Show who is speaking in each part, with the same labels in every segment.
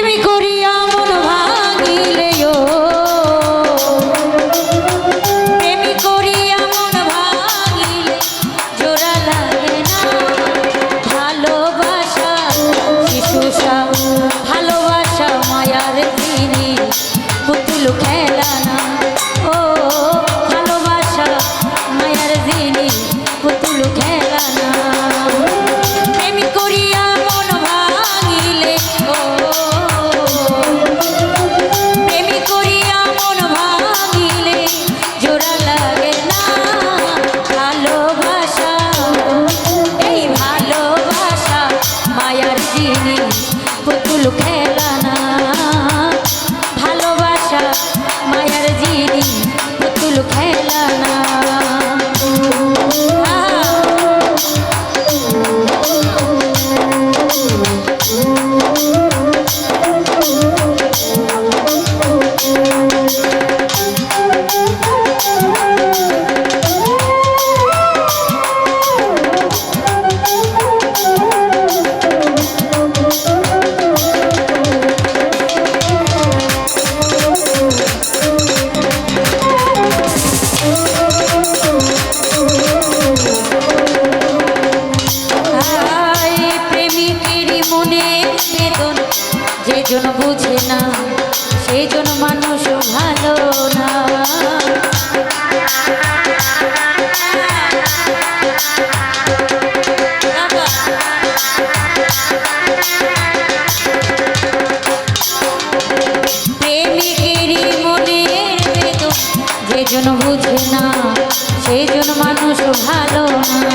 Speaker 1: polémico সেজন বুঝে না সেজন মানুষ ভালো না। সেজন বুঝে না সেজন মানুষ ভালো না।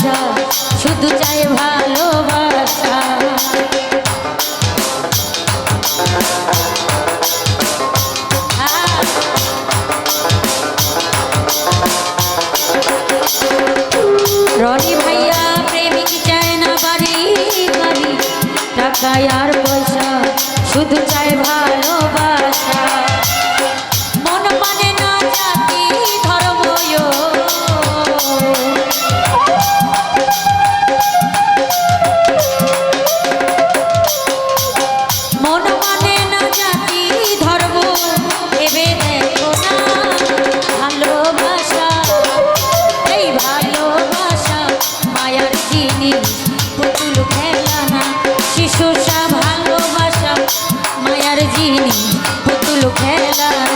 Speaker 1: ভালোবাসা, শুধু চাই ভালোবাসা। রনি ভাইয়া, প্রেমিক চায় না বাড়ি গাড়ি টাকা আর পয়সা, শুধু চাই ভালো তিনি পুতুল খেলা।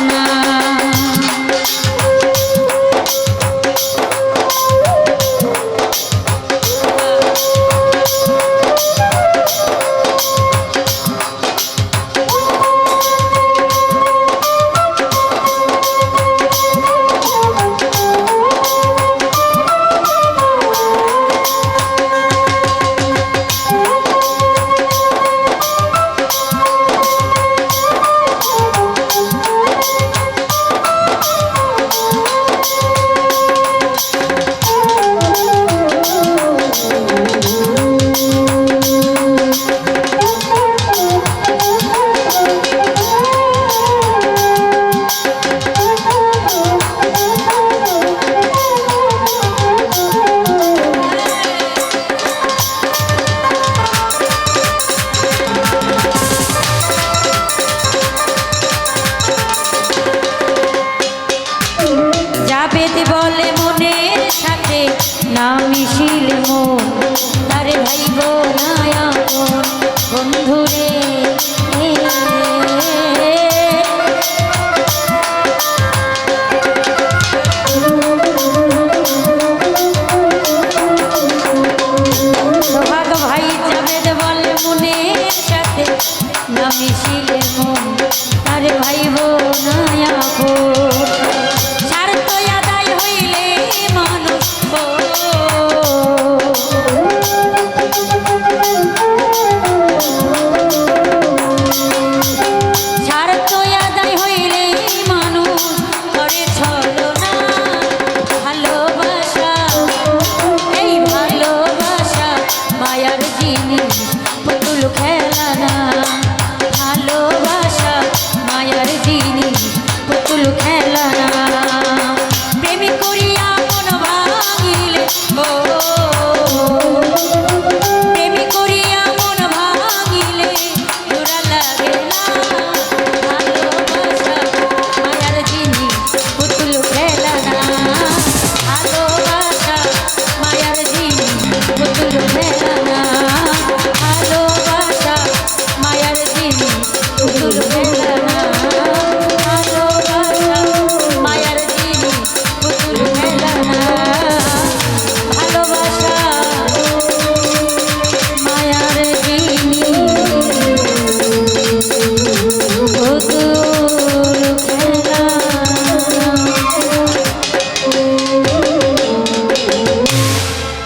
Speaker 1: না মিশিল মন। তারে ভাইব না আপন বন্ধুরে